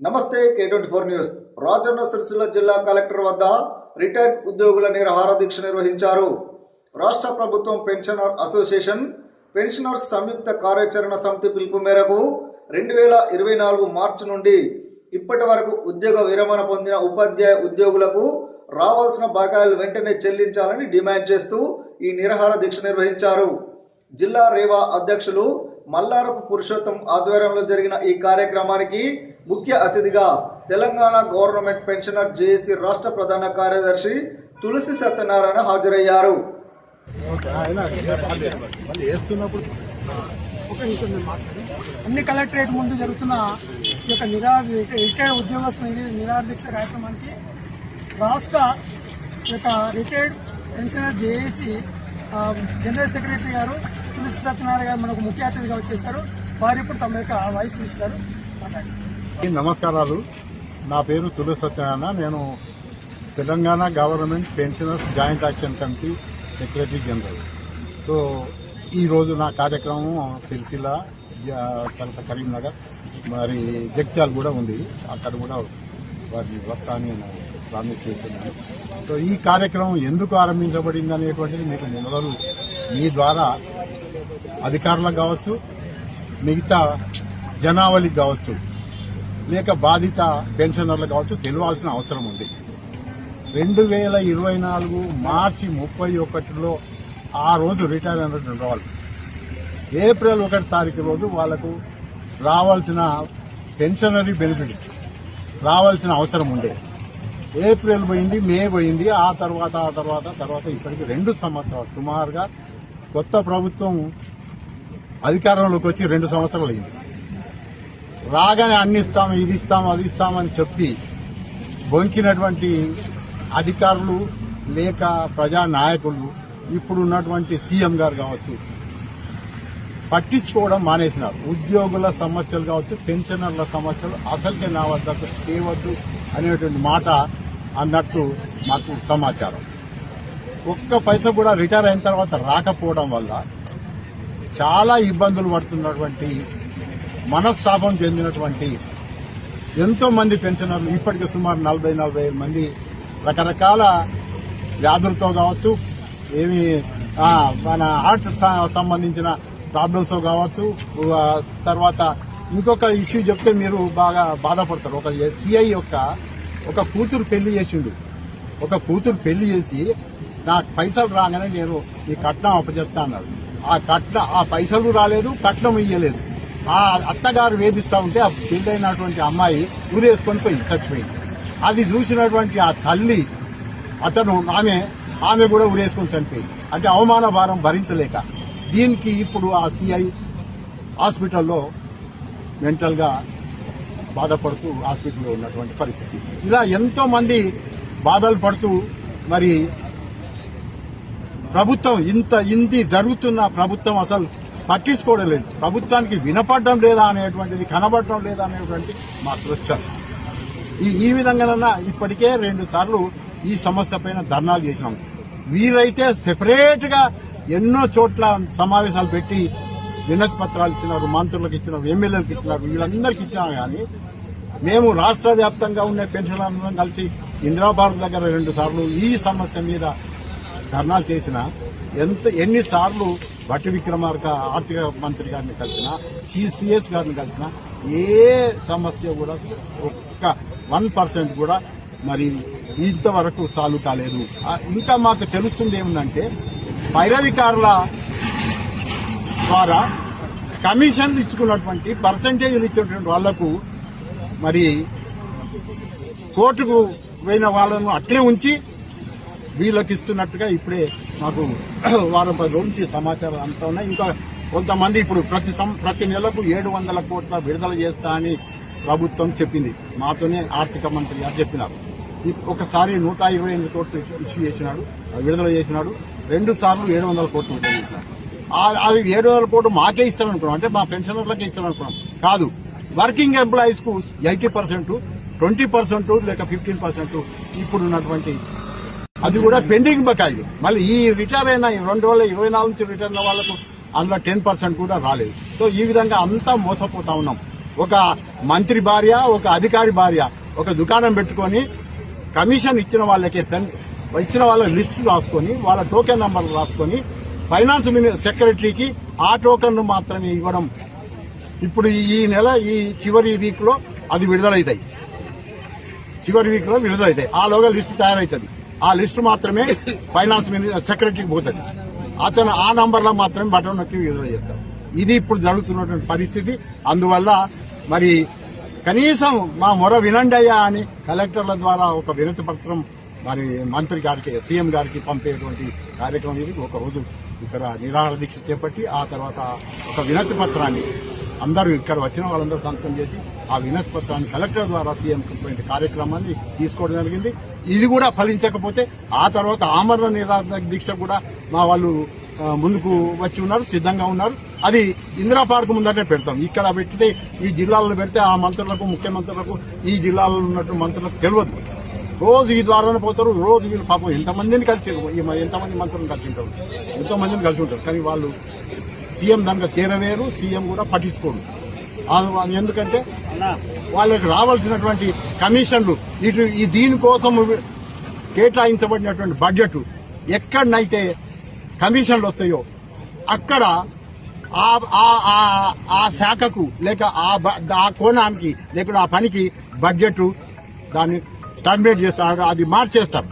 నమస్తే K twenty four news. Rajanna Sircilla జిల్లా collector వద్ద రిటైర్డ్ ఉద్యోగుల నిరహార దీక్ష నిర్వహించారు. రాష్ట్ర ప్రభుత్వం పెన్షనర్ అసోసియేషన్ పెన్షనర్స్ సంయుక్త కార్యాచరణ సమితి పిలుపు మేరకు రెండు వేల ఇరవై నాలుగు మార్చి నుండి ఇప్పటి వరకు ఉద్యోగ విరమణ పొందిన ఉపాధ్యాయ ఉద్యోగులకు రావాల్సిన బకాయిలు వెంటనే చెల్లించాలని డిమాండ్ చేస్తూ ఈ నిరహార దీక్ష నిర్వహించారు. జిల్లా రేవా అధ్యక్షులు మల్లారపు పురుషోత్తం ఆధ్వర్యంలో జరిగిన ఈ కార్యక్రమానికి ముఖ్య అతిథిగా తెలంగాణ గవర్నమెంట్ పెన్షనర్ జేఏసీ రాష్ట్ర ప్రధాన కార్యదర్శి తులసి సత్యనారాయణ హాజరయ్యారు. అన్ని కలెక్టరేట్ ముందు జరుగుతున్న ఈ యొక్క రిటైర్డ్ ఉద్యోగస్తుల నిరాదీక్ష కార్యక్రమానికి రాష్ట్ర ఈ యొక్క retired pensioner JAC general secretary garu Tulasi Satyanarayana గారు మనకు ముఖ్య అతిథిగా వచ్చేసారు. వారు ఇప్పుడు తమ యొక్క వాయిస్ ఇస్తారు మాట్లాడతారు నమస్కారాలు. నా పేరు తులసి సత్యనారాయణ. నేను Telangana government pensioners joint action committee secretary general. So ఈరోజు నా కార్యక్రమం సిరిసిల్ల తర్వాత కరీంనగర్ మరి జగ్త్యాలు కూడా ఉంది. అక్కడ కూడా వారిని వస్తాను నేను ప్రామిస్ చేస్తున్నాను. సో ఈ కార్యక్రమం ఎందుకు ఆరంభించబడింది అనేటువంటిది మీకు మొదలు మీ ద్వారా అధికారులకు కావచ్చు మిగతా జనావళికి కావచ్చు లేక బాధిత పెన్షనర్లు కావచ్చు తెలియాల్సిన అవసరం ఉంది. రెండు వేల ఇరవై నాలుగు మార్చి ముప్పై ఒకటిలో ఆ రోజు రిటైర్ అయినటువంటి వాళ్ళు ఏప్రిల్ ఒకటి తారీఖు రోజు వాళ్ళకు రావాల్సిన పెన్షనరీ బెనిఫిట్స్ రావాల్సిన అవసరం ఉండే. ఏప్రిల్ పోయింది మే పోయింది ఆ తర్వాత ఆ తర్వాత తర్వాత ఇప్పటికి రెండు సంవత్సరాలు. సుమారుగా కొత్త ప్రభుత్వం అధికారంలోకి వచ్చి రెండు సంవత్సరాలు అయింది రాగానే అన్ని ఇస్తాం ఇది ఇస్తాం అది ఇస్తామని చెప్పి బొంకినటువంటి అధికారులు లేక ప్రజా నాయకులు ఇప్పుడు ఉన్నటువంటి సీఎం గారు కావచ్చు పట్టించుకోవడం మానేసినారు. ఉద్యోగుల సమస్యలు కావచ్చు పెన్షనర్ల సమస్యలు అసలుకే నా వద్దకు తేవద్దు అనేటువంటి మాట అన్నట్టు మాకు సమాచారం. ఒక్క పైస కూడా రిటైర్ అయిన తర్వాత రాకపోవడం వల్ల చాలా ఇబ్బందులు పడుతున్నటువంటి మనస్తాపం చెందినటువంటి ఎంతో మంది పెన్షనర్లు ఇప్పటికే సుమారు నలభై నలభై ఐదు మంది రకరకాల వ్యాధులతో కావచ్చు ఏమి మన హార్ట్ సంబంధించిన ప్రాబ్లమ్స్ కావచ్చు తర్వాత ఇంకొక ఇష్యూ చెప్తే మీరు బాగా బాధపడతారు. ఒక సిఐ యొక్క ఒక కూతురు పెళ్ళి చేసిండు. ఒక కూతురు పెళ్ళి చేసి నాకు పైసలు రాగానే నేను ఈ కట్నం అప్పచెప్తా అన్నాడు. ఆ కట్న ఆ పైసలు రాలేదు కట్నం ఇయ్యలేదు. ఆ అత్తగారు వేధిస్తా ఉంటే ఆ పెళ్ళైనటువంటి అమ్మాయి ఊరేసుకొని పోయి చచ్చిపోయింది. అది చూసినటువంటి ఆ తల్లి అతను ఆమె ఆమె కూడా ఊరేసుకొని చనిపోయింది. అంటే అవమాన భారం భరించలేక. దీనికి ఇప్పుడు ఆ సిఐ హాస్పిటల్లో మెంటల్గా బాధపడుతూ హాస్పిటల్లో ఉన్నటువంటి పరిస్థితి. ఇలా ఎంతోమంది బాధలు పడుతూ మరి ప్రభుత్వం ఇంత ఇంది జరుగుతున్న ప్రభుత్వం అసలు పట్టించుకోవడం లేదు. ప్రభుత్వానికి వినపడడం లేదా అనేటువంటిది కనబడటం లేదా అనేటువంటి మా క్వశ్చన్ ఈ ఈ విధంగానన్నా ఇప్పటికే రెండు సార్లు ఈ సమస్య పైన ధర్నాలు చేసినాం. వీరైతే సెపరేట్గా ఎన్నో చోట్ల సమావేశాలు పెట్టి వినతి పత్రాలు ఇచ్చినారు మంత్రులకు ఇచ్చినారు ఎమ్మెల్యేలకు ఇచ్చినారు వీళ్ళందరికీ ఇచ్చినారు కానీ మేము రాష్ట్ర వ్యాప్తంగా ఉండే పెన్షన్లను కలిసి ఇందిరాబాద్ దగ్గర రెండు సార్లు ఈ సమస్య మీద ధర్నాలు చేసిన ఎంత ఎన్నిసార్లు భట్టి విక్రమార్క ఆర్థిక మంత్రి గారిని కలిసినా సిసిఎస్ గారిని కలిసినా ఏ సమస్య కూడా ఒక్క వన్ పర్సెంట్ కూడా మరి ఇంతవరకు సాల్వ్ కాలేదు. ఇంకా మాకు తెలుస్తుంది ఏమిటంటే పైరవికారుల ద్వారా కమిషన్లు ఇచ్చుకున్నటువంటి పర్సంటేజ్లు ఇచ్చినటువంటి వాళ్ళకు మరి కోర్టుకు పోయిన వాళ్ళను అట్లే ఉంచి వీళ్ళకి ఇస్తున్నట్టుగా ఇప్పుడే మాకు వారం పది రోజుల నుంచి సమాచారం అంతా ఉన్నాయి. ఇంకా కొంతమంది ఇప్పుడు ప్రతి సం- ప్రతి నెలకు ఏడు వందల కోట్ల విడుదల చేస్తా అని ప్రభుత్వం చెప్పింది. మాతోనే ఆర్థిక మంత్రి గారు చెప్పినారు. ఒకసారి నూట ఇరవై ఎనిమిది కోట్లు ఇష్యూ చేసినాడు విడుదల చేసినాడు. రెండు సార్లు ఏడు వందల కోట్లు విడుదల అవి ఏడు వందల కోట్లు మాకే ఇస్తారనుకున్నాం అంటే మా పెన్షనర్లకే ఇస్తారనుకున్నాం కాదు వర్కింగ్ ఎంప్లాయీస్కు ఎయిటీ పర్సెంట్ ట్వంటీ పర్సెంట్ లేక ఫిఫ్టీన్ పర్సెంట్ ఇప్పుడున్నటువంటి అది కూడా పెండింగ్ బకాయిలు. మళ్ళీ ఈ రిటైర్ అయిన రెండు వేల ఇరవై నాలుగు నుంచి రిటైర్ అయిన వాళ్ళకు అందులో టెన్ పర్సెంట్ కూడా రాలేదు. సో ఈ విధంగా అంతా మోసపోతా ఉన్నాం. ఒక మంత్రి భార్య ఒక అధికారి భార్య ఒక దుకాణం పెట్టుకొని కమిషన్ ఇచ్చిన వాళ్ళకి పెన్- ఇచ్చిన వాళ్ళ లిస్ట్ రాసుకొని వాళ్ళ టోకెన్ నెంబర్ రాసుకొని ఫైనాన్స్ సెక్రటరీకి ఆ టోకెన్లు మాత్రమే ఇవ్వడం. ఇప్పుడు ఈ నెల ఈ చివరి వీక్లో అది విడుదలవుతాయి చివరి వీక్లో విడుదలవుతాయి ఆ లిస్ట్ లిస్టు తయారవుతుంది ఆ లిస్టు మాత్రమే ఫైనాన్స్ సెక్రటరీకి పోతుంది. అతను ఆ నంబర్లో మాత్రమే బటన్ నొక్కి విడుదల చేస్తారు ఇది ఇప్పుడు జరుగుతున్నటువంటి పరిస్థితి. అందువల్ల మరి కనీసం మా మొర వినండి అయ్యా అని కలెక్టర్ల ద్వారా ఒక వినతి పత్రం మరి మంత్రి గారికి సీఎం గారికి పంపేటువంటి కార్యక్రమం ఇది. ఒక రోజు ఇక్కడ నిరాహార దీక్ష చేపట్టి ఆ తర్వాత ఒక వినతి పత్రాన్ని అందరూ ఇక్కడ వచ్చిన వాళ్ళందరూ సంతకం చేసి ఆ వినతి పత్రాన్ని కలెక్టర్ ద్వారా సీఎం కార్యక్రమాన్ని తీసుకోవడం జరిగింది. ఇది కూడా ఫలించకపోతే ఆ తర్వాత ఆమరణ నిరాధన దీక్ష కూడా మా వాళ్ళు ముందుకు వచ్చి ఉన్నారు సిద్ధంగా ఉన్నారు. అది ఇందిరా పార్క్ ముందటే పెడతాం. ఇక్కడ పెడితే ఈ జిల్లాలో పెడితే ఆ మంత్రులకు ముఖ్యమంత్రులకు ఈ జిల్లాలో ఉన్నట్టు మంత్రులకు తెలియదు. రోజు ఈ ద్వారానే పోతారు రోజు వీళ్ళు పాపం ఎంతమందిని కలిసి ఈ ఎంతమంది మంత్రులను కలిసి ఉంటారు? ఎంతో మందిని కలిసి ఉంటారు. కానీ వాళ్ళు సీఎం దానికి చేరవేరు సీఎం కూడా పట్టించుకోరు. ఎందుకంటే వాళ్ళకి రావాల్సినటువంటి కమిషన్లు ఇటు ఈ దీనికోసం కేటాయించబడినటువంటి బడ్జెట్ ఎక్కడనైతే కమిషన్లు వస్తాయో అక్కడ ఆ- ఆ- ఆ- శాఖకు లేక ఆ బ- ఆ కోణానికి లేక ఆ పనికి బడ్జెట్ దాన్ని టర్మినేట్ చేస్తారు అది మార్చేస్తారు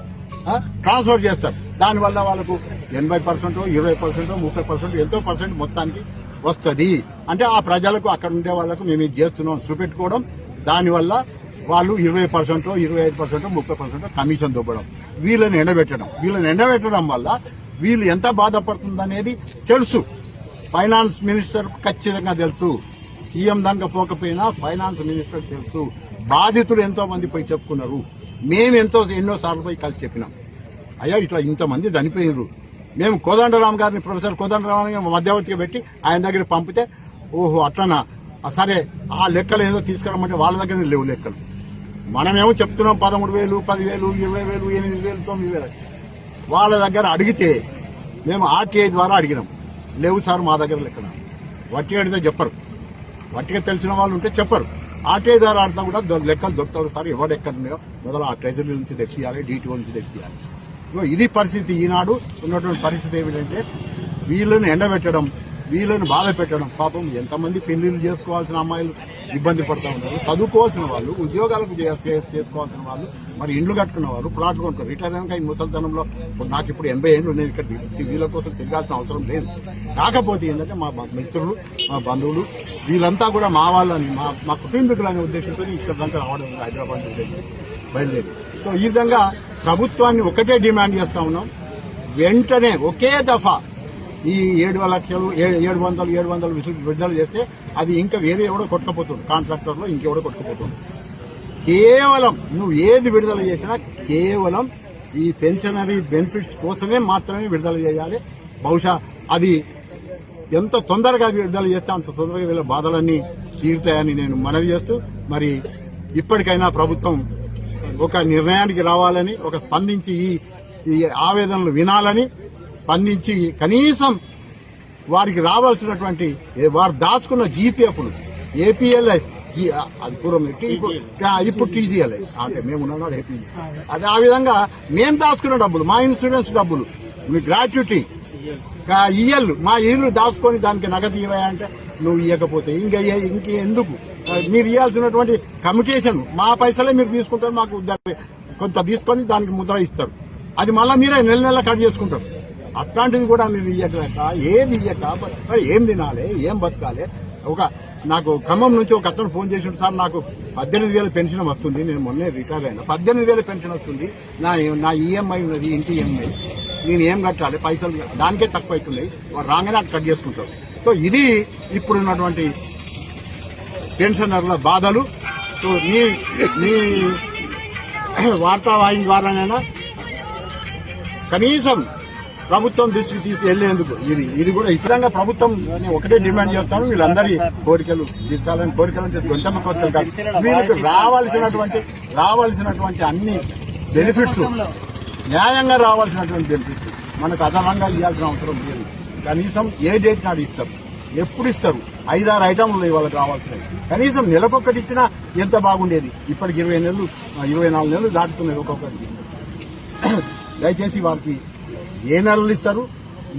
ట్రాన్స్ఫర్ చేస్తారు. దానివల్ల వాళ్ళకు ఎనభై పర్సెంట్ ఇరవై పర్సెంట్ ముప్పై పర్సెంట్ ఎంతో పర్సెంట్ మొత్తానికి వస్తుంది. అంటే ఆ ప్రజలకు అక్కడ ఉండే వాళ్ళకు మేము ఇది చేస్తున్నాం చూపెట్టుకోవడం. దానివల్ల వాళ్ళు ఇరవై పర్సెంట్ ఇరవై ఐదు పర్సెంట్ ముప్పై పర్సెంట్ కమిషన్ దొబ్బడం. వీళ్ళని ఎండబెట్టడం. వీళ్ళని ఎండబెట్టడం వల్ల వీళ్ళు ఎంత బాధపడుతుందనేది తెలుసు. ఫైనాన్స్ మినిస్టర్ ఖచ్చితంగా తెలుసు. సీఎం దాకా పోకపోయినా ఫైనాన్స్ మినిస్టర్ తెలుసు. బాధితులు ఎంతో మంది పోయి చెప్పుకున్నారు. మేము ఎంతో ఎన్నో సార్లు పోయి కలిసి చెప్పినాం. అయ్యా ఇట్లా ఇంతమంది చనిపోయినారు మేము కోదండరామ్ గారిని ప్రొఫెసర్ కోదండరామ్ గారిని మధ్యవర్తిగా పెట్టి ఆయన దగ్గర పంపితే ఓహో అట్లనా? సరే ఆ లెక్కలు ఏదో తీసుకురమ్మంటే వాళ్ళ దగ్గర లేవు లెక్కలు. మనమేమో చెప్తున్నాం పదమూడు వేలు పదివేలు ఇరవై వేలు ఎనిమిది వేలు తొమ్మిది వేలు. వాళ్ళ దగ్గర అడిగితే మేము ఆర్టీఐ ద్వారా అడిగినాం. లేవు సార్ మా దగ్గర లెక్కన వట్టి అడిగితే చెప్పరు. వట్టిగా తెలిసిన వాళ్ళు ఉంటే చెప్పరు. ఆర్టీఐ ద్వారా ఆడినా కూడా దొ- లెక్కలు దొరుకుతారు సార్. ఎవరు ఎక్కడ ఉన్నాయో మొదలు ఆ ట్రెజరీ నుంచి తెప్పియాలి డీటీఓ నుంచి తెప్పియాలి. ఇది పరిస్థితి ఈనాడు ఉన్నటువంటి పరిస్థితి ఏమిటంటే వీళ్ళను ఎండబెట్టడం వీళ్ళను బాధ పెట్టడం పాపం ఎంతమంది పెళ్ళిళ్ళు చేసుకోవాల్సిన అమ్మాయిలు ఇబ్బంది పడుతూ ఉంటారు చదువుకోవాల్సిన వాళ్ళు ఉద్యోగాలకు చేసుకోవాల్సిన వాళ్ళు మరి ఇండ్లు కట్టుకున్న వాళ్ళు ప్లాట్లు కొనుక్కోరు రిటైర్ అయినాక ఈ ముసలితనంలో నాకు ఇప్పుడు ఎనభై ఏళ్ళు నేను ఇక్కడ వీళ్ళ కోసం తిరగాల్సిన అవసరం లేదు. కాకపోతే ఏంటంటే మా మిత్రులు మా బంధువులు వీళ్ళంతా కూడా మా వాళ్ళని మా మా కుటుంబీకులు అనే ఉద్దేశంతో ఇక్కడ దాకా రావడం హైదరాబాద్ బయలుదేరి సో ఈ విధంగా ప్రభుత్వాన్ని ఒకటే డిమాండ్ చేస్తా ఉన్నాం. వెంటనే ఒకే దఫా ఈ ఏడు లక్షలు ఏ- ఏడు వందలు ఏడు వందలు విసుగు విడుదల చేస్తే అది ఇంకా వేరే ఎవడో కొట్టుకుపోతుంది కాంట్రాక్టర్లో ఇంకెవడో కొట్టుకుపోతుంది కేవలం నువ్వు ఏది విడుదల చేసినా కేవలం ఈ పెన్షనరీ బెనిఫిట్స్ కోసమే మాత్రమే విడుదల చేయాలి. బహుశా అది ఎంత తొందరగా విడుదల చేస్తే అంత తొందరగా వీళ్ళ బాధలన్నీ తీరుతాయని నేను మనవి చేస్తూ మరి ఇప్పటికైనా ప్రభుత్వం ఒక నిర్ణయానికి రావాలని ఒక స్పందించి ఈ ఈ ఆవేదనలు వినాలని స్పందించి కనీసం వారికి రావాల్సినటువంటి వారు దాచుకున్న జీపీఎఫ్లు ఏపీఎల్ఐ పూర్వం టీ- ఇప్పుడు టీజీఎల్ఐ అంటే మేము ఉన్నాం ఏపీ అది ఆ విధంగా మేము దాచుకున్న డబ్బులు మా ఇన్సూరెన్స్ డబ్బులు మీ గ్రాట్యుటీ ఇయ్యలు మా ఇల్లు దాచుకొని దానికి నగదు ఇవ్వాలంటే నువ్వు ఇవ్వకపోతే ఇంకా ఏ- ఎందుకు? మీరు ఇవ్వాల్సినటువంటి కమ్యూనికేషన్ మా పైసలే మీరు తీసుకుంటారు మాకు కొంత తీసుకొని దానికి ముద్ర ఇస్తారు. అది మళ్ళీ మీరే నెల నెల కట్ చేసుకుంటారు. అట్లాంటిది కూడా మీరు ఇయ్యక ఏది ఇయ్యక ఏం తినాలి ఏం బతకాలి? ఒక నాకు ఖమ్మం నుంచి ఒక అతను ఫోన్ చేసిండు సార్ నాకు పద్దెనిమిది వేల పెన్షన్ వస్తుంది నేను మొన్నే రిటైర్ అయినా. పద్దెనిమిది వేల పెన్షన్ వస్తుంది నా నా ఈఎంఐ ఉన్నది ఇంటి ఈఎంఐ. నేను ఏం కట్టాలి? పైసలు దానికే తక్కువ అవుతున్నాయి వాడు రాగానే అటు కట్ చేసుకుంటారు సో ఇది ఇప్పుడున్నటువంటి పెన్షనర్ల బాధలు. సో మీ మీ వార్తావాహిని ద్వారానైనా కనీసం ప్రభుత్వం దృష్టికి తీసి వెళ్ళేందుకు ఇది ఇది కూడా ఇతరంగా ప్రభుత్వం ఒకటే డిమాండ్ చేస్తాను. వీళ్ళందరి కోరికలు తీర్చాలని కోరికలు అంటే కొంచెం కోరికలు కాదు. వీళ్ళకి రావాల్సినటువంటి రావాల్సినటువంటి అన్ని బెనిఫిట్స్ న్యాయంగా రావాల్సినటువంటి బెనిఫిట్స్ మనకు అదనంగా ఇవ్వాల్సిన అవసరం లేదు. కనీసం ఏ డేట్ నాడు ఇస్తాం. ఎప్పుడు ఇస్తారు? ఐదారు ఐటమ్లు ఇవాళ రావాల్సినవి. కనీసం నెలకొకటి ఇచ్చినా ఎంత బాగుండేది? ఇప్పటికి ఇరవై నెలలు ఇరవై నాలుగు నెలలు దాటుతున్నాయి ఒక్కొక్కరికి. దయచేసి వారికి ఏ నెలలు ఇస్తారు?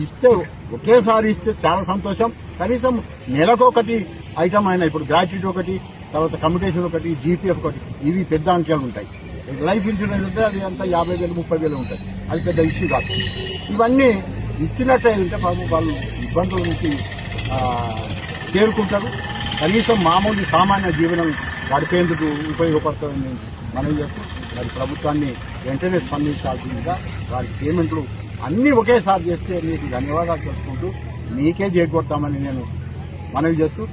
ఇస్తే ఒకేసారి ఇస్తే చాలా సంతోషం. కనీసం నెలకొకటి ఐటమ్ అయినా ఇప్పుడు గ్రాట్యుటీ ఒకటి తర్వాత కమ్యూటేషన్ ఒకటి జీపీఎఫ్ ఒకటి ఇవి పెద్ద అంకెలు ఉంటాయి. లైఫ్ ఇన్సూరెన్స్ అంటే అది అంతా యాభై వేలు ముప్పై వేలు ఉంటాయి అది పెద్ద ఇష్యూ కాదు. ఇవన్నీ ఇచ్చినట్టయితే పాపం వాళ్ళు ఇబ్బందుల నుంచి చేరుకుంటారు కనీసం మామూలు సామాన్య జీవనం గడిపేందుకు ఉపయోగపడుతుందని మనం చెప్తూ మరి ప్రభుత్వాన్ని వెంటనే స్పందించాల్సిందిగా వారి పేమెంట్లు అన్నీ ఒకేసారి చేస్తే మీకు ధన్యవాదాలు చెప్పుకుంటూ మీకే చేకూడతామని నేను మనవి చేస్తూ